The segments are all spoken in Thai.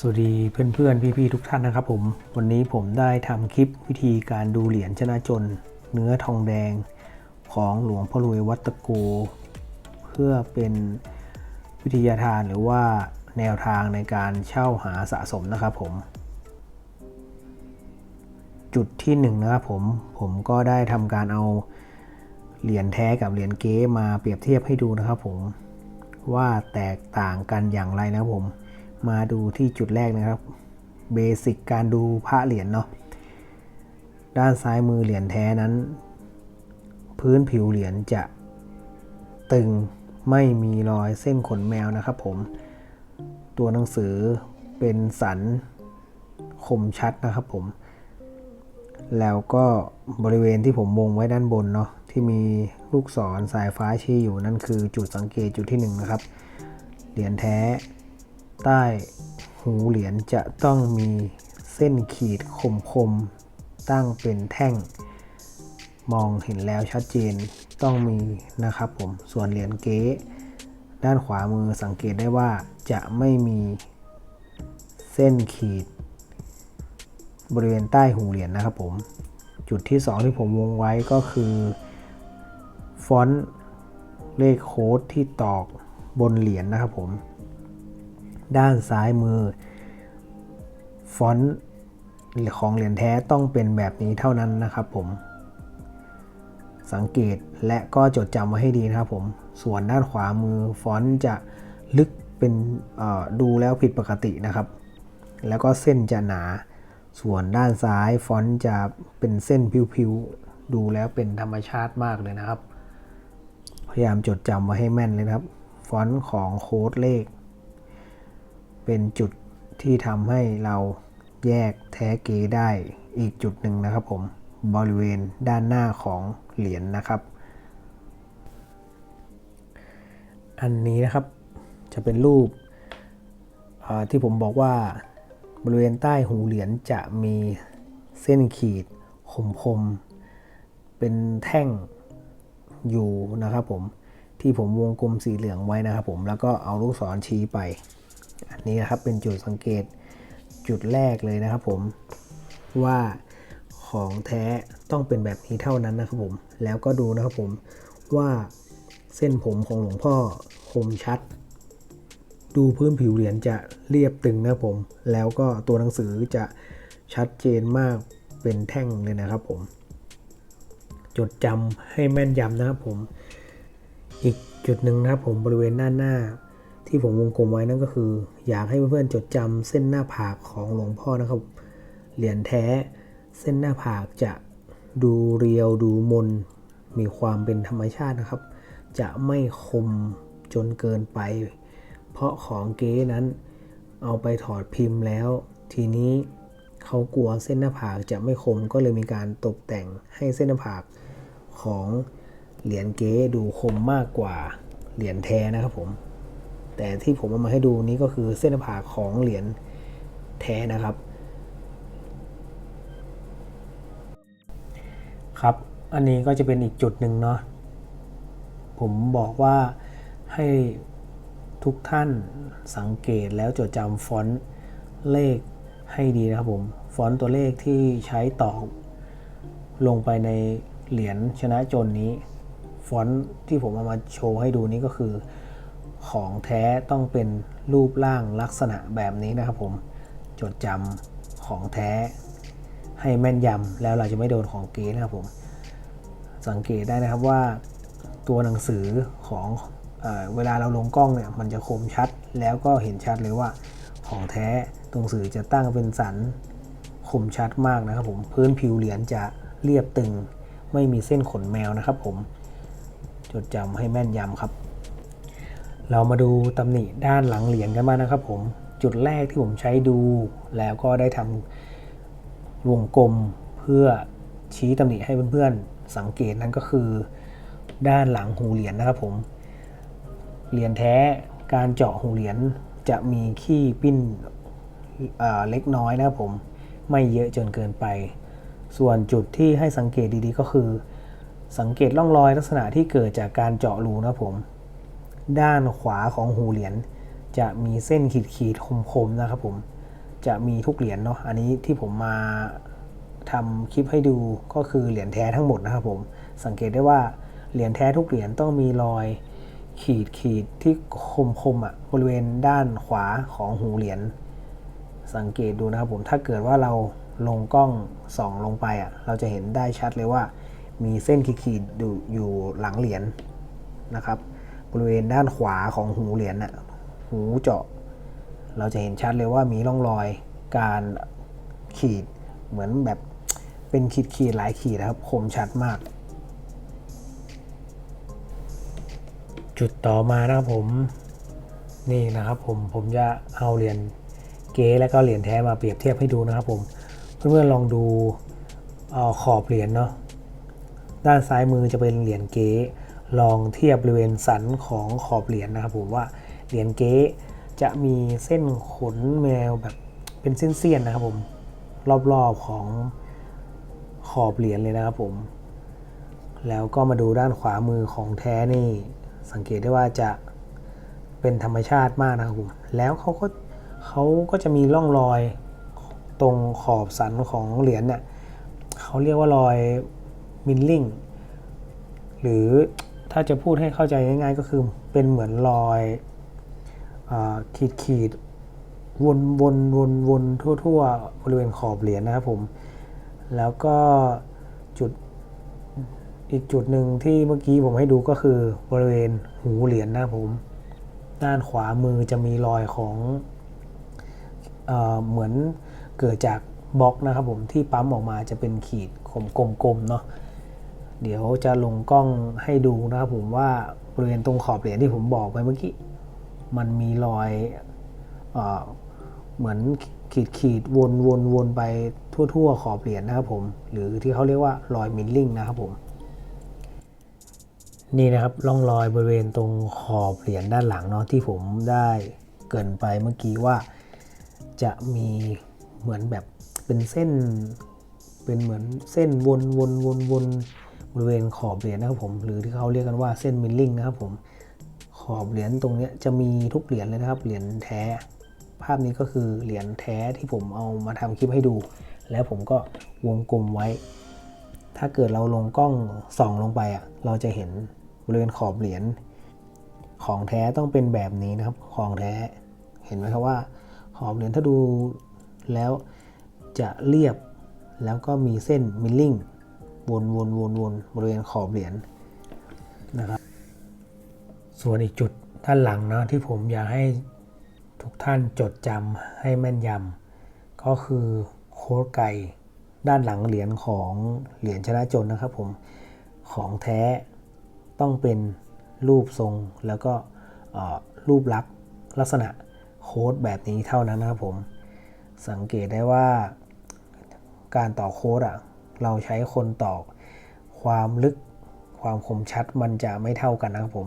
สวัสดีเพื่อนๆ พี่ๆ ทุกท่านนะครับผม วันนี้ผมได้ทำคลิปวิธีการดูเหรียญชนะจน เนื้อทองแดงของหลวงพ่อรวยวัดตะโก เพื่อเป็นวิทยาทานหรือว่าแนวทางในการเช่าหาสะสมนะครับผม จุดที่หนึ่งนะครับผม ผมก็ได้ทำการเอาเหรียญแท้กับเหรียญเก๊มาเปรียบเทียบให้ดูนะครับผมว่าแตกต่างกันอย่างไรนะครับผม มาดูที่จุดแรกนะครับเบสิกการดูพระเหรียญเนาะด้านซ้ายมือเหรียญแท้นั้น พื้นผิวเหรียญจะตึงไม่มีรอยเส้นขนแมวนะครับผม ตัวหนังสือเป็นสันคมชัดนะครับผม แล้วก็บริเวณที่ผมวงไว้ด้านบนเนาะที่มีลูกศรสายฟ้าชี้อยู่นั่นคือจุดสังเกตจุดที่หนึ่งนะครับ เหรียญแท้ ใต้หูเหรียญจะต้องมีเส้นขีดคมๆ ตั้งเป็นแท่ง มองเห็นแล้วชัดเจนต้องมีนะครับผม ส่วนเหรียญเก๊ด้านขวามือสังเกตได้ว่าจะไม่มีเส้นขีด บริเวณใต้หูเหรียญนะครับผม จุดที่ 2 ที่ผมวงไว้ก็คือ ฟอนต์เลขโค้ดที่ตอกบนเหรียญนะครับผม ด้านซ้ายมือ ฟอนต์ของเหรียญแท้ต้องเป็นแบบนี้เท่านั้นนะครับผม สังเกตและก็จดจำไว้ให้ดีนะครับผม ส่วนด้านขวามือฟอนต์จะลึกเป็นดูแล้วผิดปกตินะครับ แล้วก็เส้นจะหนา ส่วนด้านซ้ายฟอนต์จะเป็นเส้นผิวๆ ดูแล้วเป็นธรรมชาติมากเลยนะครับ พยายามจดจำไว้ให้แม่นเลยนะครับ ฟอนต์ของโค้ดเลข เป็นจุดที่ทำให้เราแยกแท้เกได้อีกจุดหนึ่งนะครับผมบริเวณด้านหน้าของเหรียญนนะครับ อันนี้นะครับจะเป็นรูปที่ผมบอกว่าบริเวณใต้หูเหรียญจะมีเส้นขีดคมๆเป็นแท่งอยู่นะครับผมที่ผมวงกลมสีเหลืองไว้นะครับผมแล้วก็เอาลูกศรชี้ไป อันนี้นะครับเป็นจุดสังเกตจุดแรกเลยนะครับผมว่าของแท้ต้องเป็นแบบนี้เท่านั้นนะครับผมแล้วก็ดูนะครับผมว่าเส้นผมของหลวงพ่อคมชัด ดูพื้นผิวเหรียญจะเรียบตึงนะครับผม แล้วก็ตัวหนังสือจะชัดเจนมากเป็นแท่งเลยนะครับผม จดจำให้แม่นยำนะครับผม อีกจุดหนึ่งนะครับผมบริเวณด้านหน้า ที่ผมวงกลมไว้นั่นก็คือ อยากให้เพื่อนๆจดจำเส้นหน้าผากของหลวงพ่อนะครับ เหรียญแท้เส้นหน้าผากจะดูเรียวดูมน มีความเป็นธรรมชาตินะครับ จะไม่คมจนเกินไป เพราะของเก๊นั้นเอาไปถอดพิมพ์แล้ว ทีนี้เขากลัวเส้นหน้าผากจะไม่คมก็เลยมีการตกแต่งให้เส้นหน้าผากของเหรียญเก๊ดูคมมากกว่าเหรียญแท้นะครับผม แต่ที่ผมเอามาให้ดูนี้ก็คือเส้นหน้าของเหรียญแท้นะครับ ครับ อันนี้ก็จะเป็นอีกจุดหนึ่งเนาะผมบอกว่าให้ทุกท่านสังเกตแล้วจดจำฟอนต์เลขให้ดีนะครับผม ฟอนต์ตัวเลขที่ใช้ตอกลงไปในเหรียญชนะจนนี้ ฟอนต์ที่ผมเอามาโชว์ให้ดูนี้ก็คือ ของแท้ต้องเป็นรูปร่างลักษณะแบบนี้นะครับผม จดจำของแท้ให้แม่นยำแล้วเราจะไม่โดนของเก๊นะครับผม สังเกตได้นะครับว่าตัวหนังสือของเอเวลาเราลงกล้องเนี่ยมันจะคมชัดแล้วก็เห็นชัดเลยว่าของแท้ตัวหนังสือจะตั้งเป็นสันคมชัดมากนะครับผมพื้นผิวเหรียญจะเรียบตึง ไม่มีเส้นขนแมวนะครับผม จดจำให้แม่นยำครับ เรามาดูตำหนิด้านหลังเหรียญกันบ้างนะครับผมจุดแรกที่ผมใช้ดูแล้วก็ได้ทำวงกลมเพื่อชี้ตำหนิให้เพื่อนๆสังเกตนั่นก็คือ ด้านหลังหูเหรียญนะครับผมเหรียญแท้การเจาะหูเหรียญจะมีขี้ปิ้นเล็กน้อยนะครับผมไม่เยอะจนเกินไป ส่วนจุดที่ให้สังเกตดีๆก็คือ สังเกตร่องรอยลักษณะที่เกิดจากการเจาะรูนะครับผม ด้านขวาของหูเหรียญจะมีเส้นขีดขีดๆคมๆนะครับผมจะมีทุกเหรียญเนาะอันนี้ที่ผมมาทำคลิปให้ดูก็คือเหรียญแท้ทั้งหมดนะครับผมสังเกตได้ว่าเหรียญแท้ทุกเหรียญต้องมีรอยขีดขีดที่คมคมๆอะบริเวณด้านขวาของหูเหรียญสังเกตดูนะครับผมถ้าเกิดว่าเราลงกล้องส่องลงไปอะเราจะเห็นได้ชัดเลยว่า มีเส้นขีดๆอยู่อยู่หลังเหรียญนะครับ ริเวณด้านขวาของหูเหรียญน่ะหูเจาะ เราจะเห็นชัดเลยว่ามีร่องรอยการขีดเหมือนแบบเป็นขีดขีดหลายขีดนะครับ คมชัดมาก จุดต่อมานะครับผมนี่นะครับผมผมจะเอาเหรียญเก๊และก็เหรียญแท้มาเปรียบเทียบให้ดูนะครับผมเพื่อนๆลองดูออขอบเหรียญเนาะด้านซ้ายมือจะเป็นเหรียญเก๊ ลองเทียบบริเวณสันของขอบเหรียญนะครับผมว่าเหรียญเก๊จะมีเส้นขนแมวแบบเป็นเส้นๆนะครับผมรอบๆของขอบเหรียญเลยนะครับผม แล้วก็มาดูด้านขวามือของแท้นี่ สังเกตได้ว่าจะเป็นธรรมชาติมากนะครับผม แล้วเขาก็เขาก็จะมีร่องรอยตรงขอบสันของเหรียญเนี่ยเขาเรียกว่ารอยมิลลิ่งหรือ ถ้าจะพูดให้เข้าใจง่ายๆ ก็คือเป็นเหมือนรอยขีดขีดๆวนวนวนวนทั่ว ๆ บริเวณขอบเหรียญนะครับผม แล้วก็จุดอีกจุดหนึ่งที่เมื่อกี้ผมให้ดูก็คือบริเวณหูเหรียญนะครับผม ด้านขวามือจะมีรอยของเอเหมือนเกิดจากบล็อกนะครับผมที่ปั๊มออกมาจะเป็นขีดกลมๆเนาะ เดี๋ยวจะลงกล้องให้ดูนะครับผมว่าบริเวณตรงขอบเหรียญที่ผมบอกไปเมื่อกี้ มันมีรอยเอเหมือนขีดขีดวนวนวนไปทั่ว ๆ ขอบเหรียญนะครับผม หรือที่เขาเรียกว่ารอยมิลลิ่งนะครับผมนี่นะครับร่องรอยบริเวณตรงขอบเหรียญด้านหลังเนาะที่ผมได้เกินไปเมื่อกี้ว่าจะมีเหมือนแบบเป็นเส้น เป็นเหมือนเส้นวนวนวนวน บริเวณขอบเหรียญนะครับผมหรือที่เขาเรียกกันว่าเส้นมิลลิ่งนะครับผมขอบเหรียญตรงนี้จะมีทุกเหรียญเลยนะครับเหรียญแท้ ภาพนี้ก็คือเหรียญแท้ที่ผมเอามาทำคลิปให้ดู แล้วผมก็วงกลมไว้ ถ้าเกิดเราลงกล้องส่องลงไปอะเราจะเห็นบริเวณขอบเหรียญของแท้ต้องเป็นแบบนี้นะครับของแท้เห็นไหมครับว่าขอบเหรียญถ้าดูแล้วจะเรียบแล้วก็มีเส้นมิลลิ่ง วนวนวนวนบริเวณขอบเหรียญนะครับ ส่วนอีกจุดด้านหลังนะที่ผมอยากให้ทุกท่านจดจำให้แม่นยำก็คือโค้ดไก่ด้านหลังเหรียญของเหรียญชนะจนนะครับผมของแท้ต้องเป็นรูปทรงแล้วก็รูปลักษณ์ลักษณะโค้ดแบบนี้เท่านั้นนะครับผม สังเกตได้ว่าการต่อโค้ดอะ เราใช้คนต่อความลึกความคมชัดมันจะไม่เท่ากันนะครับผม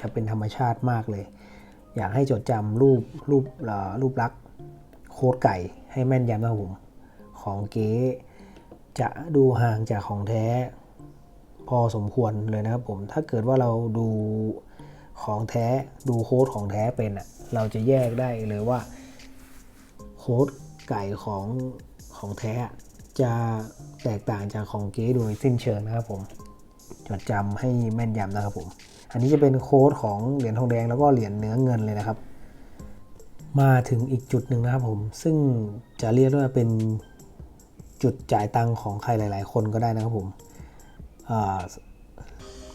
จะเป็นธรรมชาติมากเลย อยากให้จดจำรูปรูปรูปลักษณ์โค้ดไก่ให้แม่นยำนะครับผม ของเก๊จะดูห่างจากของแท้พอสมควรเลยนะครับผม ถ้าเกิดว่าเราดูของแท้ดูโค้ดของแท้เป็นอะ เราจะแยกได้เลยว่าโค้ดไก่ของของแท้ จะแตกต่างจากของเก๊โดยสิ้นเชิงนะครับผม จดจำให้แม่นยำนะครับผม อันนี้จะเป็นโค้ดของเหรียญทองแดงแล้วก็เหรียญเนื้อเงินเลยนะครับ มาถึงอีกจุดหนึ่งนะครับผม ซึ่งจะเรียกว่าเป็นจุดจ่ายตังของใครหลาย ๆ คนก็ได้นะครับผม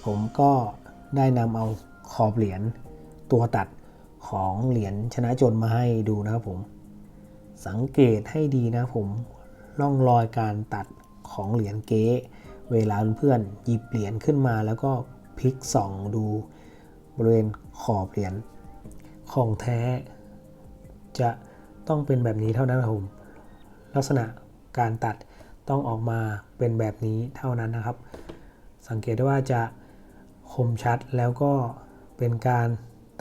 ผมก็ได้นำเอาขอบเหรียญตัวตัดของเหรียญชนะจนมาให้ดูนะครับผม สังเกตให้ดีนะครับผม ร่องรอยการตัดของเหรียญเก๊เวลาเพื่อนหยิบเหรียญขึ้นมาแล้วก็พลิกส่องดูบริเวณขอบเหรียญของแท้ จะต้องเป็นแบบนี้เท่านั้นครับผมลักษณะการตัดต้องออกมาเป็นแบบนี้เท่านั้นนะครับ สังเกตได้ว่าจะคมชัดแล้วก็เป็นการ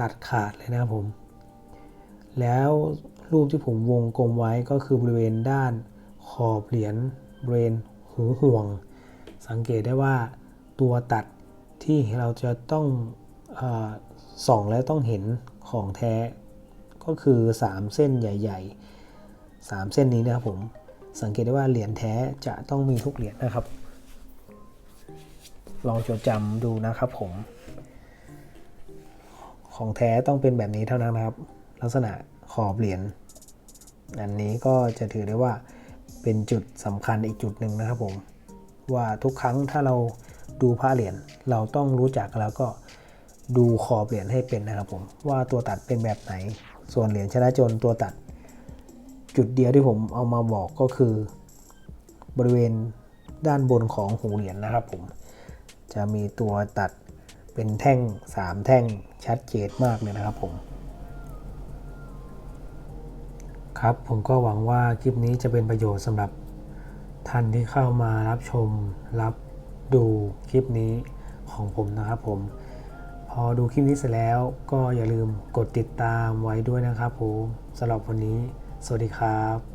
ตัดขาดเลยนะครับผม แล้วรูปที่ผมวงกลมไว้ก็คือบริเวณด้าน ขอบเหรียญบริเวณหูห่วง สังเกตได้ว่าตัวตัดที่เราจะต้องอส่องและต้องเห็นของแท้ ก็คือ 3 เส้นใหญ่ ๆ 3 เส้นนี้นะครับผมสังเกตได้ว่าเหรียญแท้จะต้องมีทุกเหรียญนะครับ ลองจดจำดูนะครับผม ของแท้ต้องเป็นแบบนี้เท่านั้นนะครับ ลักษณะขอบเหรียญอันนี้ก็จะถือได้ว่า เป็นจุดสำคัญอีกจุดหนึ่งนะครับผม ว่าทุกครั้งถ้าเราดูผ้าเหรียญเราต้องรู้จักแล้วก็ดูขอบเหรียญให้เป็นนะครับผม ว่าตัวตัดเป็นแบบไหน ส่วนเหรียญชนะจนตัวตัด จุดเดียวที่ผมเอามาบอกก็คือ บริเวณด้านบนของหูเหรียญนะครับผม จะมีตัวตัดเป็นแท่ง 3 แท่งชัดเจนมากเลยนะครับผม ครับ ผมก็หวังว่าคลิปนี้จะเป็นประโยชน์สำหรับท่านที่เข้ามารับชมรับดูคลิปนี้ของผมนะครับผม พอดูคลิปนี้เสร็จแล้วก็อย่าลืมกดติดตามไว้ด้วยนะครับผมสำหรับวันนี้ สวัสดีครับ